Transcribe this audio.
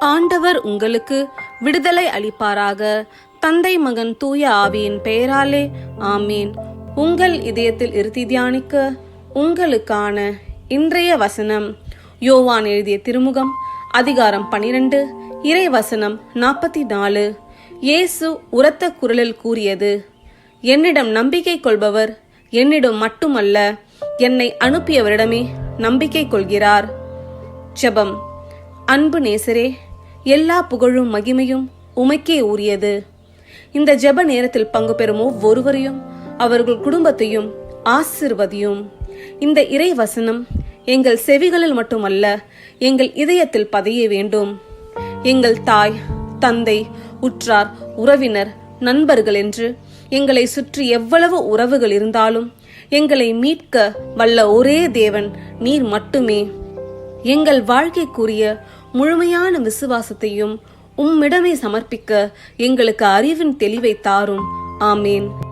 ஆண்டவர் உங்களுக்கு விடுதலை அளிப்பாராக. தந்தை மகன் தூய ஆவியின் பெயராலே ஆமீன். உங்கள் இதயத்தில் இருத்தி தியானிக்க உங்களுக்கான இன்றைய வசனம் யோவான் எழுதிய திருமுகம் அதிகாரம் பனிரெண்டு இறை வசனம் நாற்பத்தி நாலு இயேசு உரத்த குரலில் கூறியது என்னிடம் நம்பிக்கை கொள்பவர் என்னிடம் மட்டுமல்ல என்னை அனுப்பியவரிடமே நம்பிக்கை கொள்கிறார். ஜெபம். அன்பு நேசரே எல்லா புகழும் மகிமையும் உமைக்கே உரியது இந்த ஜெப நேரத்தில் பங்கு பெறும் ஒவ்வொருவரையும் அவர்கள் குடும்பத்தையும் ஆசிர்வதியும். இந்த இறை வசனம் எங்கள் செவிகளில் மட்டுமல்ல எங்கள் இதயத்தில் பதிய வேண்டும். எங்கள் தாய் தந்தை உற்றார் உறவினர் நண்பர்கள் என்று எங்களை சுற்றி எவ்வளவு உறவுகள் இருந்தாலும் எங்களை மீட்க வல்ல ஒரே தேவன் நீர் மட்டுமே. எங்கள் வாழ்க்கைக்குரிய முழுமையான விசுவாசத்தையும் உம்மிடமே சமர்ப்பிக்க எங்களுக்கு அறிவின் தெளிவை தாரும். ஆமேன்.